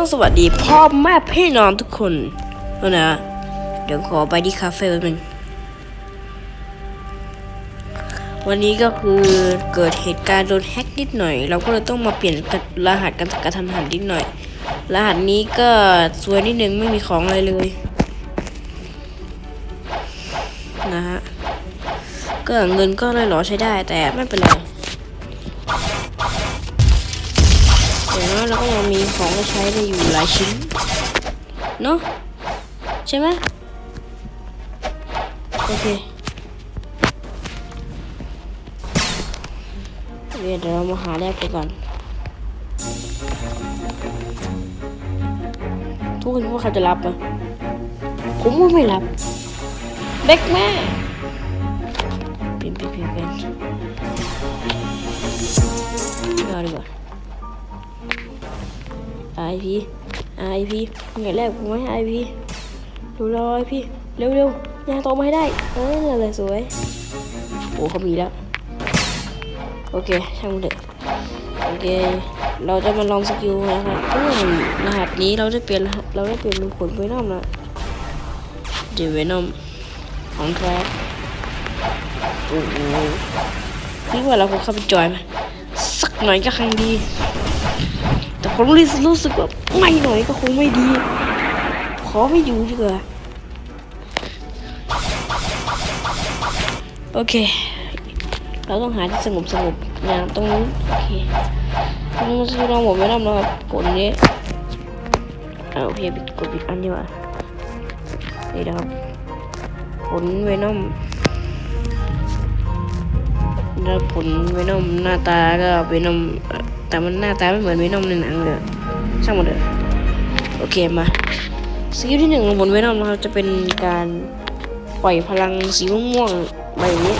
ต้องสวัสดีพ่อแม่พี่น้องทุกคนแล้วนะ เดี๋ยวขอไปที่คาเฟ่แป๊บนึงวันนี้ก็คือเกิดเหตุการณ์โดนแฮ็กนิดหน่อย เราก็เลยต้องมาเปลี่ยนรหัสกันกระทันหันนิดหน่อย รหัสนี้ก็สวยนิดนึงไม่มีของอะไรเลยนะฮะก็เงินก็เลยหรอใช้ได้แต่ไม่เป็นไร อย่างน้อยเราก็ยังมีของใช้ได้อยู่หลายชิ้น เนอะใช่ไหมโอเคเดี๋ยวเรามาหาแรกไปก่อน ทุกคนว่าเขาจะรับไหมผมว่าไม่รับ เบ็กแม่ เปลี่ยนเปลี่ยนเปลี่ยนเป็น ไอพีไอพีไงแรกผมไม่ไอพีดูรอยพี่เร็วเร็วๆยางตมาให้ได้ เออเลยสวย โอ้เขามีแล้ว โอเค ช่างมันเถอะโอเค เราจะมาลองสกิลนะครับรหัสนี้เราได้เปลี่ยนเราได้เปลี่ยนเป็นขนเวนอมแล้วเดี๋ยวเวนอมของแท้โอ้โหนี่ว่าเราคงเข้าไปจอยไหมสักหน่อยก็ครั้งดี ผมรู้สึกรู้สึกว่าไม่หน่อยก็คงไม่ดี ขอไม่อยู่ดีกว่าโอเค เราต้องหาที่สงบสงบอย่างตรงนู้นโอเคตรงนู้นซื้อเราหมดไม่ได้แล้วครับกดอันนี้เอาโอเคปิดกดปิดอันนี้ว่ะนี่นะครับผลเวนอมแล้วผลเวนอมหน้าตาก็เวนอม แต่มันหน้าตาไม่เหมือนเวนอมในหนังเลยช่างมันเถอะโอเคมาสกิลที่หนึ่งของบนเวนอมนะครับจะเป็นการปล่อยพลังสีม่วงๆไปอย่างนี้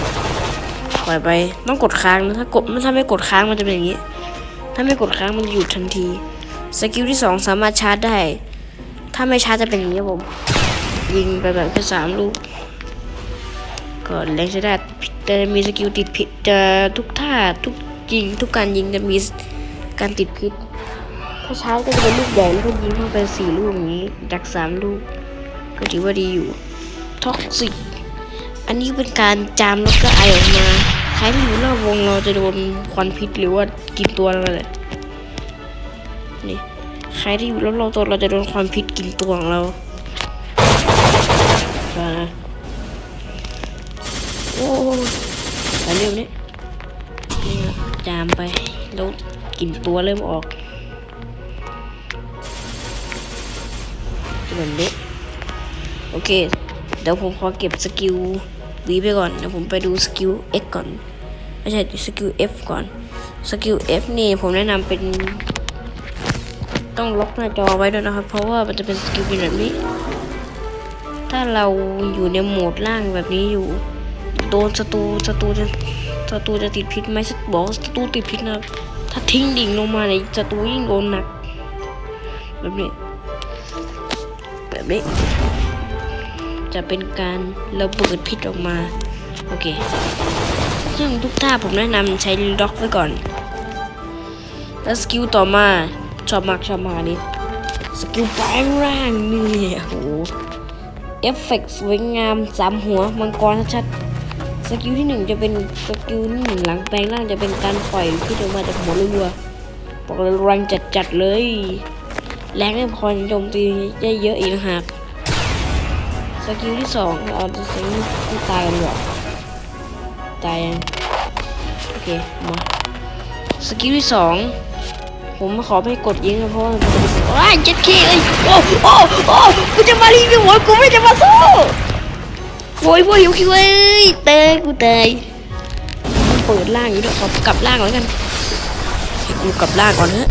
ปล่อยไปต้องกดค้างนะถ้ากดถ้าไม่กดค้างมันจะเป็นอย่างนี้ ถ้าไม่กดค้างมันหยุดทันทีสกิลที่สองสามารถชาร์จได้ ถ้าไม่ชาร์จจะเป็นอย่างนี้ผมยิงไปแบบแค่สามลูกก็แรงใช้ได้แต่มีสกิลติดพิษจะทุกท่าทุกยิงทุกการยิงจะมี การติดพิษ ถ้าชาก็จะเป็นลูกใหญ่แล้วก็ยิงเข้าไปสี่ลูกอย่างนี้จากสามลูก ก็ถือว่าดีอยู่ ท็อกซิก อันนี้เป็นการจามแล้วก็ไอออกมาใครที่อยู่รอบวงเราจะโดนควันพิษหรือว่ากินตัวเราเลยนี่ใครที่อยู่รอบเราตัวเราจะโดนควันพิษกินตัวของเราก็นะโอ้ไปเร็วนี้นี่นะ จามไป แล้วกลิ่นตัวเริ่มออกเหมือนนี้โอเค เดี๋ยวผมขอเก็บสกิลวีไปก่อน เดี๋ยวผมไปดูสกิล X ก่อน ไม่ใช่สกิล F ก่อน สกิล F นี่ผมแนะนำเป็นต้องล็อกหน้าจอไว้ด้วยนะครับ เพราะว่ามันจะเป็นสกิลเป็นแบบนี้ ถ้าเราอยู่ในโหมดล่างแบบนี้อยู่ โดนศัตรูศัตรูจะศัตรูจะติดพิษไหมบอกศัตรูติดพิษนะถ้าทิ้งดิ่งลงมาเนี่ยศัตรูยิ่งโดนหนักแบบนี้แบบนี้จะเป็นการระเบิดพิษออกมา โอเคซึ่งทุกท่าผมแนะนำใช้ล็อกไว้ก่อน แล้วสกิลต่อมาชอบมากชอบมากนนี้สกิลแปลงร่างนี่โอ้โหเอฟเฟกต์สวยงามสามหัวมังกรชัดๆ สกิลที่หนึ่งจะเป็นสกิลหนึ่งหลังแปลงร่างจะเป็นการปล่อยพิษออกมาจากหัวเรือบอกเลยแรงจัดๆเลย แรงไม่พอยังโจมตีได้เยอะอีกนะฮะสกิลที่สองเราจะใช้ที่ตายกันดีกว่าตายยังโอเคมาสกิลที่สองผมขอไม่กดยิงนะเพราะว่ามันจะเป็นว้ายเจ็ดเคเอ้ยโอ้โอ้โอ้กูจะมารีวิวหัวกูไม่จะมาสู้ โวยโวยหิวคิวเอ้ยเตยกูเตยมันเปิดล่างอยู่ด้วยขอกลับล่างก่อนแล้วกันให้กูกลับล่างก่อนเถอะ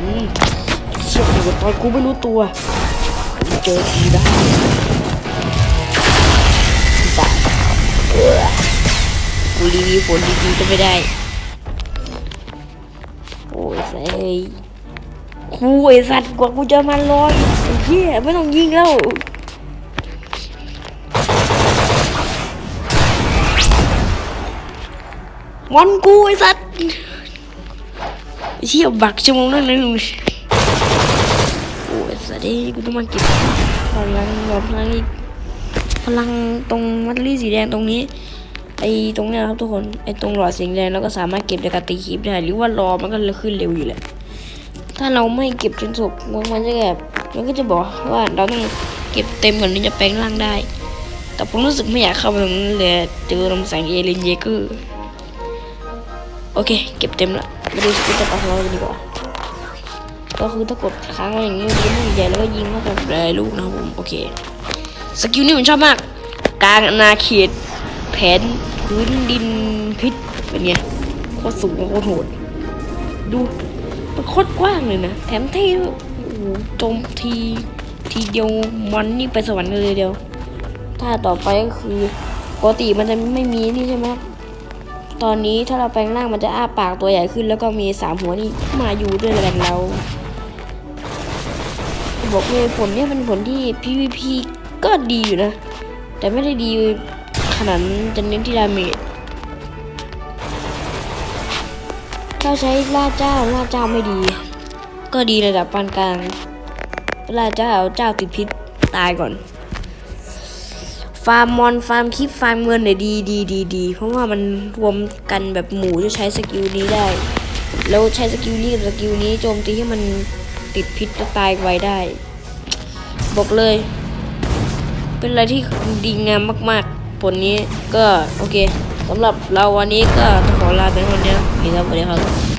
อืมเชี่ยอยู่กับตอนกูไม่รู้ตัวกูเจอทีได้ตายเออกูรีวิวผลดีๆก็ไม่ได้ โอ้ยเซ่กูไอสัตว์กว่ากูจะมาลอยไอ้เหี้ยไม่ต้องยิงแล้ว มันกูไอ้สัตว์ไอ้เชี่ยบักชั่วโมงนั่นเลยโอ้ยสวัสดีกูต้องมาเก็บพลังรอพลังอีกพลังตรงมัตเตอรี่สีแดงตรงนี้ไอ้ตรงเนี้ยครับทุกคนไอ้ตรงหลอดสีแดงเราก็สามารถเก็บจาการตีคลิปได้หรือว่ารอมันก็เลยขึ้นเร็วอยู่แหละถ้าเราไม่เก็บจนสุกมันจะแบบมันก็จะบอกว่าเราต้องเก็บเต็มก่อนถึงจะแปลงร่างได้ แต่ผมรู้สึกไม่อยากเข้าไปตรงนั้นเลยเจอลมแสงเอลินเยเกอร์ โอเค เก็บเต็มละมาดูสกิลต่อไปของเรากันดีกว่า ก็คือถ้ากดค้างไว้อย่างนี้มันจะลูกใหญ่แล้วก็ยิงเข้าไปหลายลูกนะผมโอเค สกิลนี้ผมชอบมาก กลางอาเขตแผนพื้นดินพิษเป็นไงโคตรสูงโคตรโหด ดูมันโคตรกว้างเลยนะ แถมเท่โอ้โหโจมทีทีเดียวมันนี่ไปสวรรค์เลยเดียว ถ้าต่อไปก็คือปกติมันจะไม่มีนี่ใช่ไหม ตอนนี้ถ้าเราแปลงร่างมันจะอ้าปากตัวใหญ่ขึ้น แล้วก็มีสามหัวนี่มาอยู่ด้วยกันเราบอกเลยผลเนี่ยเป็นผลที่ PVP ก็ดีอยู่นะ แต่ไม่ได้ดีขนาดจะเน้นที่ดาเมจถ้าใช้ล่าเจ้าล่าเจ้าไม่ดี ก็ดีระดับปานกลางล่าเจ้าเจ้าติดพิษตายก่อน ฟาร์มมอนฟาร์มคลิปฟาร์มเงินเนี่ยดีดีดีดีเพราะว่ามันรวมกันแบบหมูจะใช้สกิลนี้ได้ แล้วใช้สกิลนี้กับสกิลนี้โจมตีให้มันติดพิษแล้วตายไวได้ บอกเลย เป็นอะไรที่ดีงามมากๆ ผลนี้ก็โอเคสำหรับเราวันนี้ก็ขอลาไปเท่านี้นะครับสวัสดีครับ